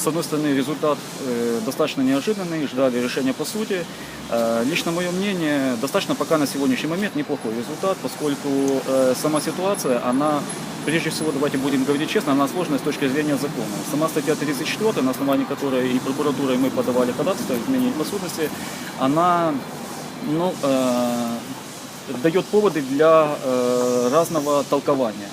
с одной стороны, результат э, достаточно неожиданный, ждали решения по сути. Э, Лично мое мнение, достаточно пока на сегодняшний момент неплохой результат, поскольку э, сама ситуация, она, прежде всего, давайте будем говорить честно, она сложная с точки зрения закона. Сама статья 34, на основании которой и прокуратура, и мы подавали ходатайство о изменении подсудности, она ну, э, дает поводы для э, разного толкования.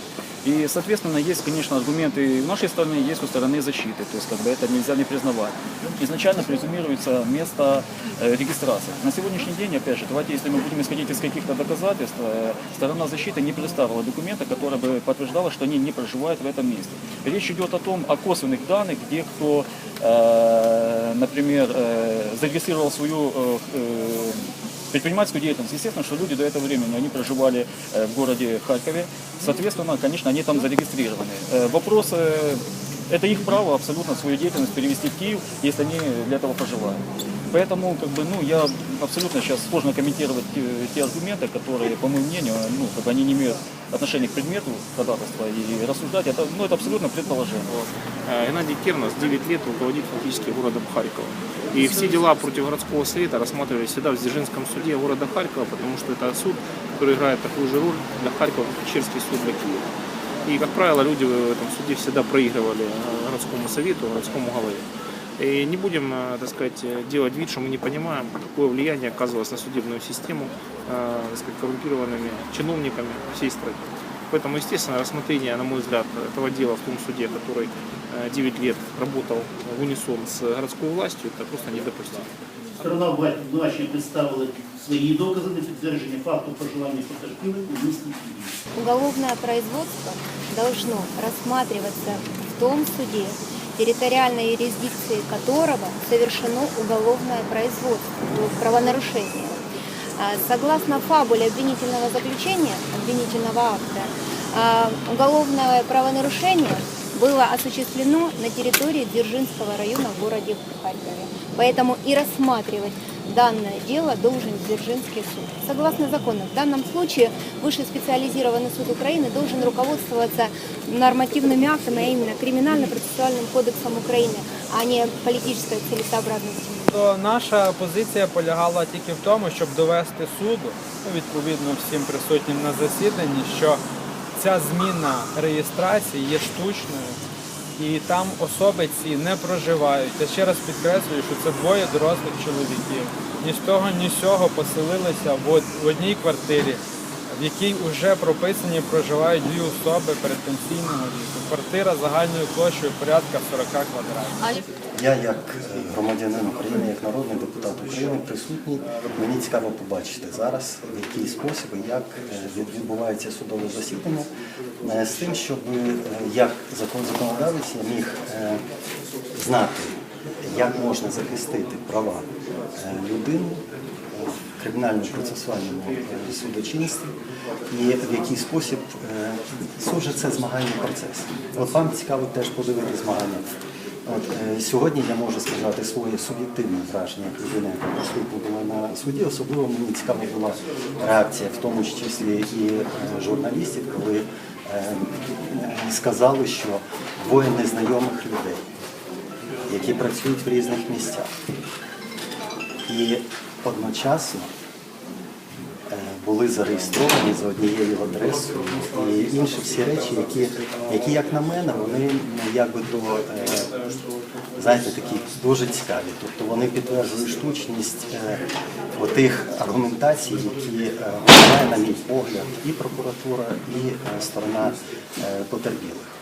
И, соответственно, есть, конечно, аргументы и в нашей стороны, есть у стороны защиты. То есть, как бы это нельзя не признавать. Изначально презумируется место э, регистрации. На сегодняшний день, опять же, давайте, если мы будем исходить из каких-то доказательств, э, сторона защиты не представила документа, который бы подтверждало, что они не проживают в этом месте. Речь идет о том, о косвенных данных, где кто, э, например, э, зарегистрировал свою э, э, предпринимательскую деятельность. Естественно, что люди до этого времени, они проживали э, в городе Харькове. Соответственно, конечно, они там зарегистрированы. Э, Вопрос, э, это их право абсолютно свою деятельность перевести в Киев, если они для этого пожелают. Поэтому, как бы, ну, я абсолютно сейчас сложно комментировать те, те аргументы, которые, по моему мнению, ну, как бы они не имеют отношения к предмету ходатайства и рассуждать, это, ну, это абсолютно предположение. Э, Геннадий Кернос 9 лет руководит фактически городом Харькова. И все дела против городского совета рассматривались всегда в Дзержинском суде города Харькова, потому что это суд, который играет такую же роль для Харькова, как Печерский суд для Киева. И, как правило, люди в этом суде всегда проигрывали э, городскому совету, городскому голове. И не будем, э, так сказать, э, делать вид, что мы не понимаем, какое влияние оказывалось на судебную систему э, так сказать, коррумпированными чиновниками всей страны. Поэтому, естественно, рассмотрение, на мой взгляд, этого дела в том суде, который э, 9 лет работал в унисон с городской властью, это просто недопустимо. Сторона обвинувачення представила свої докази на підтвердження факту проживання потерпілих у місті Києві. Уголовное производство должно рассматриваться в том суде, территориальной юрисдикции которого совершено уголовное производство, правонарушение. А, Согласно фабуле обвинительного заключения, обвинительного акта, а, уголовное правонарушение было осуществлено на территории Дзержинского района в городе Харькове. Поэтому и рассматривать данное дело должен Дзержинский суд. Согласно закону, в данном случае высший специализированный суд Украины должен руководствоваться нормативными актами, а именно криминально-процессуальным кодексом Украины, а не политической целесообразностью. То наша позиція полягала тільки в тому, щоб довести суду, ну, відповідно всім присутнім на засіданні, що ця зміна реєстрації є штучною і там особи ці не проживають. Я ще раз підкреслюю, що це двоє дорослих чоловіків. Ні з того, ні з цього поселилися в одній квартирі, в якій вже прописані проживають дві особи передпенсійного віку. Квартира загальною площею порядка 40 квадратів. Я, як е, громадянин України, як народний депутат України, присутній, мені цікаво побачити зараз, в який спосіб і як е, відбувається судове засідання, е, з тим, щоб як закон законодавець я міг знати, як можна захистити права людини кримінально-процесуальному судочинстві і в який спосіб е, це змагальний процес. От вам цікаво теж подивитися змагання. От, е, сьогодні я можу сказати своє суб'єктивне враження як людина, яка присутня на суді. Особливо мені цікава була реакція, в тому числі і е, журналістів, коли сказали, що двоє незнайомих людей, які працюють в різних місцях. І одночасно е, були зареєстровані за однією адресою і інші всі речі, які, які як на мене, вони ну, якби до е, знаєте, такі дуже цікаві. Тобто вони підтверджують штучність е, отих аргументацій, які має, на мій погляд, і прокуратура, і сторона потерпілих.